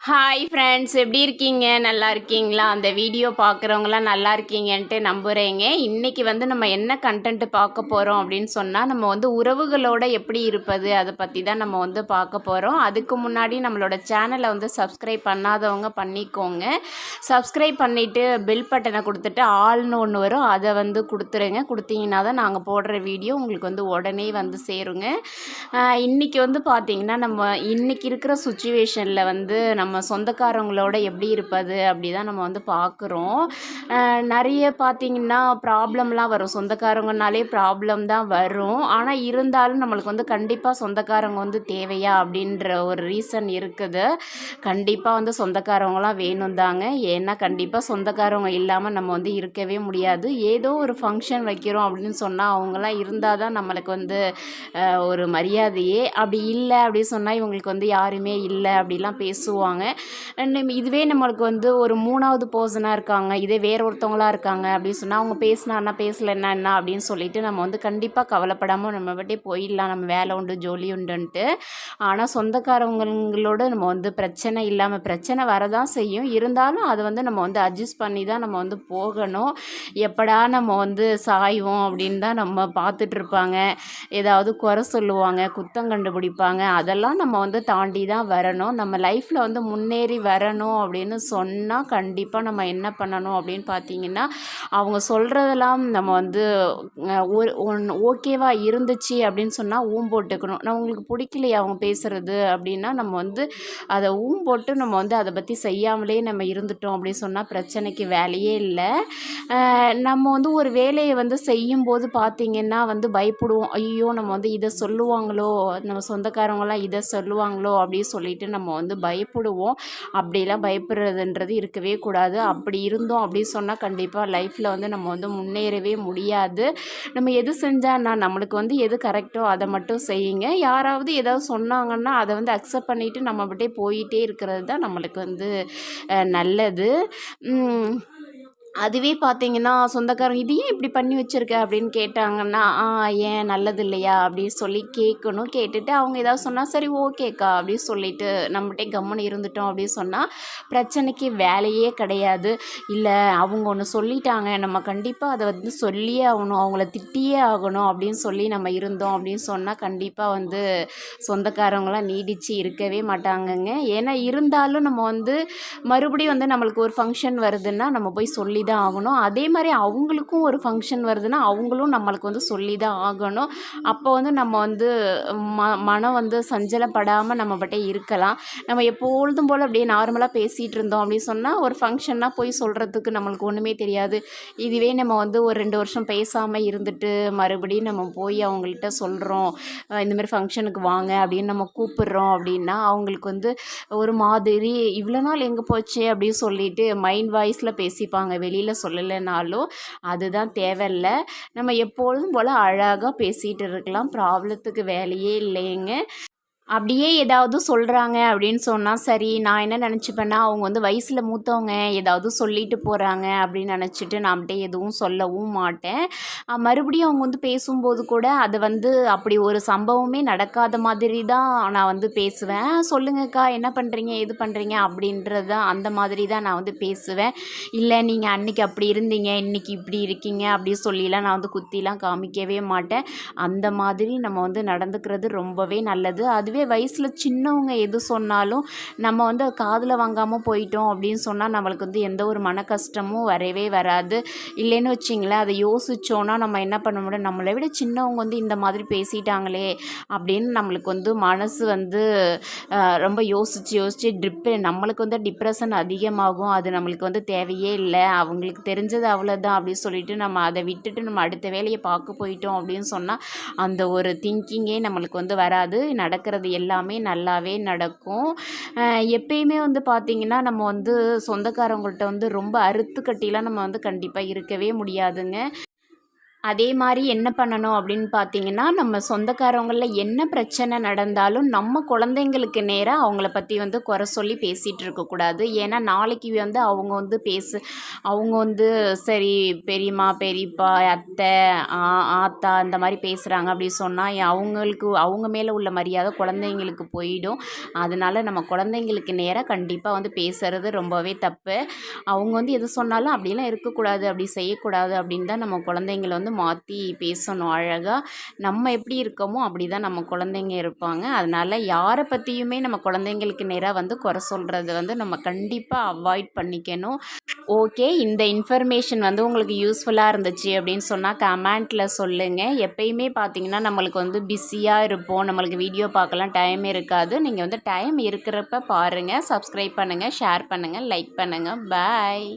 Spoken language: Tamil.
ஹாய் ஃப்ரெண்ட்ஸ் எப்படி இருக்கீங்க? நல்லா இருக்கீங்களா? அந்த வீடியோ பார்க்குறவங்களாம் நல்லா இருக்கீங்கன்ட்டு நம்புகிறேங்க இன்றைக்கி வந்து நம்ம என்ன கண்டென்ட்டு பார்க்க போகிறோம் அப்படின்னு சொன்னால் நம்ம வந்து உறவுகளோட எப்படி இருப்பது அதை பற்றி தான் நம்ம வந்து பார்க்க போகிறோம் அதுக்கு முன்னாடி நம்மளோட சேனலை வந்து சப்ஸ்கிரைப் பண்ணாதவங்க பண்ணிக்கோங்க. சப்ஸ்கிரைப் பண்ணிவிட்டு பில் பட்டனை கொடுத்துட்டு ஆள்னு ஒன்று வரும் அதை வந்து கொடுத்துருங்க. கொடுத்தீங்கன்னா தான் நாங்கள் போடுற வீடியோ உங்களுக்கு வந்து உடனே வந்து சேருங்க. இன்றைக்கி வந்து பார்த்திங்கன்னா நம்ம இன்றைக்கி இருக்கிற சுச்சுவேஷனில் வந்து நம்ம நம்ம சொந்தக்காரங்களோட எப்படி இருப்பது அப்படி தான் நம்ம வந்து பார்க்குறோம். நிறைய பார்த்திங்கன்னா ப்ராப்ளம்லாம் வரும். சொந்தக்காரங்கனாலே ப்ராப்ளம் தான் வரும். ஆனால் இருந்தாலும் நம்மளுக்கு வந்து கண்டிப்பாக சொந்தக்காரங்க வந்து தேவையா அப்படின்ற ஒரு ரீசன் இருக்குது. கண்டிப்பாக வந்து சொந்தக்காரவங்களாம் வேணும் தாங்க. ஏன்னா கண்டிப்பாக சொந்தக்காரவங்க இல்லாமல் நம்ம வந்து இருக்கவே முடியாது. ஏதோ ஒரு ஃபங்க்ஷன் வைக்கிறோம் அப்படின்னு சொன்னால் அவங்களாம் இருந்தால் தான் நம்மளுக்கு வந்து ஒரு மரியாதையே. அப்படி இல்லை அப்படி சொன்னால் இவங்களுக்கு வந்து யாருமே இல்லை அப்படிலாம் பேசுவாங்க. இருக்காங்க. இதுவே நம்மளுக்கு வந்து ஒரு மூணாவது பர்சனாக இருக்காங்க. இதே வேற ஒருத்தவங்களாக இருக்காங்க அப்படின்னு சொன்னால் அவங்க பேசினான்னா பேசலை என்ன அப்படின்னு சொல்லிட்டு நம்ம வந்து கண்டிப்பாக கவலைப்படாமல் நம்ம பட்டே போயிடலாம். நம்ம வேலை உண்டு ஜோலி உண்டுன்ட்டு. ஆனால் சொந்தக்காரவங்களோட நம்ம வந்து பிரச்சனை இல்லாமல் பிரச்சனை வரதான் செய்யும். இருந்தாலும் அதை வந்து நம்ம வந்து அட்ஜஸ்ட் பண்ணி தான் நம்ம வந்து போகணும். எப்படா நம்ம வந்து சாய்வோம் அப்படின்னு தான் நம்ம பார்த்துட்ருப்பாங்க ஏதாவது குறை சொல்லுவாங்க குத்தம் கண்டுபிடிப்பாங்க. அதெல்லாம் நம்ம வந்து தாண்டி தான் வரணும். நம்ம லைஃப்பில் வந்து முன்னேறி வரணும் அப்படின்னு சொன்னால் கண்டிப்பாக நம்ம என்ன பண்ணணும் அப்படின்னு பார்த்தீங்கன்னா அவங்க சொல்கிறதெல்லாம் நம்ம வந்து ஒரு ஒன் ஓகேவாக இருந்துச்சு அப்படின்னு சொன்னால் ஊம் போட்டுக்கணும். நான் உங்களுக்கு பிடிக்கலையே அவங்க பேசுகிறது அப்படின்னா நம்ம வந்து அதை ஊம் போட்டு நம்ம வந்து அதை பற்றி செய்யாமலே நம்ம இருந்துட்டோம் அப்படின்னு சொன்னால் பிரச்சனைக்கு வேலையே இல்லை. நம்ம வந்து ஒரு வேலையை வந்து செய்யும்போது பார்த்திங்கன்னா வந்து பயப்படுவோம். ஐயோ நம்ம வந்து இதை சொல்லுவாங்களோ நம்ம சொந்தக்காரவங்களாம் இதை சொல்லுவாங்களோ அப்படின்னு சொல்லிட்டு நம்ம வந்து பயப்படுவோம். பயப்படுவோம் அப்படிலாம் பயப்படுறதுன்றது இருக்கவே கூடாது. அப்படி இருந்தோம் அப்படின்னு சொன்னால் கண்டிப்பாக லைஃப்பில் வந்து நம்ம வந்து முன்னேறவே முடியாது. நம்ம எது செஞ்சால் நம்மளுக்கு வந்து எது கரெக்டோ அதை மட்டும் செய்யுங்க. யாராவது ஏதாவது சொன்னாங்கன்னா அதை வந்து அக்செப்ட் பண்ணிவிட்டு நம்ம விட்டே போயிட்டே இருக்கிறது தான் நம்மளுக்கு வந்து நல்லது. அதுவே பார்த்தீங்கன்னா சொந்தக்காரங்க இது ஏன் இப்படி பண்ணி வச்சுருக்க? அப்படின்னு கேட்டாங்கன்னா ஆ ஏன் நல்லது இல்லையா அப்படின்னு சொல்லி கேட்கணும். கேட்டுட்டு அவங்க ஏதாவது சொன்னால் சரி ஓகேக்கா அப்படின்னு சொல்லிட்டு நம்மகிட்டே கம்முன்னு இருந்துட்டோம் அப்படின்னு சொன்னால் பிரச்சனைக்கு வேலையே கிடையாது. இல்லை அவங்க ஒன்று சொல்லிட்டாங்க நம்ம கண்டிப்பாக அதை வந்து சொல்லியே ஆகணும் அவங்கள திட்டியே ஆகணும் அப்படின்னு சொல்லி நம்ம இருந்தோம் அப்படின்னு சொன்னால் கண்டிப்பாக வந்து சொந்தக்காரவங்களாம் நீடித்து இருக்கவே மாட்டாங்கங்க. ஏன்னா இருந்தாலும் நம்ம வந்து மறுபடியும் வந்து நம்மளுக்கு ஒரு ஃபங்க்ஷன் வருதுன்னா நம்ம போய் சொல்லி தான் ஆகணும். அதே மாதிரி அவங்களுக்கும் ஒரு ஃபங்க்ஷன் வருதுன்னா அவங்களும் நம்மளுக்கு வந்து சொல்லி தான் ஆகணும். அப்போ வந்து நம்ம வந்து ம மனம் வந்து சஞ்சலப்படாமல் நம்ம பட்டே இருக்கலாம். நம்ம எப்பொழுதும் போல் அப்படியே நார்மலாக பேசிகிட்டு இருந்தோம் அப்படின்னு சொன்னால் ஒரு ஃபங்க்ஷன்னா போய் சொல்கிறதுக்கு நம்மளுக்கு ஒன்றுமே தெரியாது. இதுவே நம்ம வந்து ஒரு ரெண்டு வருஷம் பேசாமல் இருந்துட்டு மறுபடியும் நம்ம போய் அவங்கள்ட்ட சொல்கிறோம் இந்தமாதிரி ஃபங்க்ஷனுக்கு வாங்க அப்படின்னு நம்ம கூப்பிடுறோம் அப்படின்னா அவங்களுக்கு வந்து ஒரு மாதிரி இவ்வளோ நாள் எங்கே போச்சு அப்படின்னு சொல்லிட்டு மைண்ட் வாய்ஸில் பேசிப்பாங்க வெளியே வெளியில் சொல்லலைனாலும் அதுதான் தேவையில்லை. நம்ம எப்பொழுதும் போல் அழகாக பேசிகிட்டு இருக்கலாம். ப்ராப்ளத்துக்கு வேலையே இல்லைங்க. அப்படியே ஏதாவது சொல்கிறாங்க அப்படின்னு சொன்னால் சரி நான் என்ன நினச்சிப்பேன்னா அவங்க வந்து வயசில் மூத்தவங்க ஏதாவது சொல்லிட்டு போகிறாங்க அப்படின்னு நினச்சிட்டு நான் அப்படியே எதுவும் சொல்லவும் மாட்டேன். மறுபடியும் அவங்க வந்து பேசும்போது கூட அதை வந்து அப்படி ஒரு சம்பவமே நடக்காத மாதிரி தான் நான் வந்து பேசுவேன். சொல்லுங்கக்கா என்ன பண்ணுறீங்க எது பண்ணுறீங்க அப்படின்றது தான் அந்த மாதிரி தான் நான் வந்து பேசுவேன். இல்லை நீங்கள் அன்றைக்கி அப்படி இருந்தீங்க இன்றைக்கி இப்படி இருக்கீங்க அப்படி சொல்லிலாம் நான் வந்து குத்திலாம் காமிக்கவே மாட்டேன். அந்த மாதிரி நம்ம வந்து நடந்துக்கிறது ரொம்பவே நல்லது. அதுவே அதுவே வயசில் சின்னவங்க எது சொன்னாலும் நம்ம வந்து காதில் வாங்காமல் போயிட்டோம் அப்படின்னு சொன்னால் நம்மளுக்கு வந்து எந்த ஒரு மன கஷ்டமும் வரவே வராது. இல்லைன்னு வச்சிங்களேன் அதை யோசித்தோன்னா நம்ம என்ன பண்ண முடியும்? நம்மளை விட சின்னவங்க வந்து இந்த மாதிரி பேசிட்டாங்களே அப்படின்னு நம்மளுக்கு வந்து மனசு வந்து ரொம்ப யோசித்து யோசித்து ட்ரிப்பு நம்மளுக்கு வந்து டிப்ரெஷன் அதிகமாகும். அது நம்மளுக்கு வந்து தேவையே இல்லை. அவங்களுக்கு தெரிஞ்சது அவ்வளோதான் அப்படின்னு சொல்லிட்டு நம்ம அதை விட்டுட்டு நம்ம அடுத்த வேலையை பார்க்க போயிட்டோம் அப்படின்னு சொன்னால் அந்த ஒரு திங்கிங்கே நம்மளுக்கு வந்து வராது. நடக்கிறது அது எல்லாமே நல்லாவே நடக்கும். எப்பயுமே வந்து பார்த்திங்கன்னா நம்ம வந்து சொந்தக்காரவங்கள்ட்ட வந்து ரொம்ப அறுத்து கட்டிலாம் நம்ம வந்து கண்டிப்பாக இருக்கவே முடியாதுங்க. அதே மாதிரி என்ன பண்ணணும் அப்படின்னு பார்த்தீங்கன்னா நம்ம சொந்தக்காரவங்களில் என்ன பிரச்சனை நடந்தாலும் நம்ம குழந்தைங்களுக்கு நேராக அவங்கள பற்றி வந்து குறை சொல்லி பேசிகிட்டு இருக்கக்கூடாது ஏன்னா நாளைக்கு வந்து அவங்க வந்து பேசு அவங்க வந்து சரி பெரியம்மா பெரியப்பா அத்தை ஆ ஆத்தா இந்த மாதிரி பேசுகிறாங்க அப்படி சொன்னால் அவங்களுக்கு அவங்க மேலே உள்ள மரியாதை குழந்தைங்களுக்கு போயிடும். அதனால் நம்ம குழந்தைங்களுக்கு நேராக கண்டிப்பாக வந்து பேசுகிறது ரொம்பவே தப்பு. அவங்க வந்து எது சொன்னாலும் அப்படிலாம் இருக்கக்கூடாது அப்படி செய்யக்கூடாது அப்படின்னு தான் நம்ம குழந்தைங்கள வந்து மாற்றி பேசணும் அழகாக நம்ம எப்படி இருக்கோமோ அப்படி தான் நம்ம குழந்தைங்க இருப்பாங்க. அதனால் யாரை பற்றியுமே நம்ம குழந்தைங்களுக்கு நேராக வந்து குறை சொல்கிறது வந்து நம்ம கண்டிப்பாக அவாய்ட் பண்ணிக்கணும். ஓகே இந்த இன்ஃபர்மேஷன் வந்து உங்களுக்கு யூஸ்ஃபுல்லாக இருந்துச்சு அப்படின்னு சொன்னால் கமெண்ட்டில் சொல்லுங்கள் எப்பயுமே பார்த்தீங்கன்னா நம்மளுக்கு வந்து பிஸியாக இருப்போம். நம்மளுக்கு வீடியோ பார்க்கலாம் டைம் இருக்காது. நீங்கள் வந்து டைம் இருக்கிறப்ப பாருங்கள் சப்ஸ்கிரைப் பண்ணுங்கள் ஷேர் பண்ணுங்கள் லைக் பண்ணுங்கள் பாய்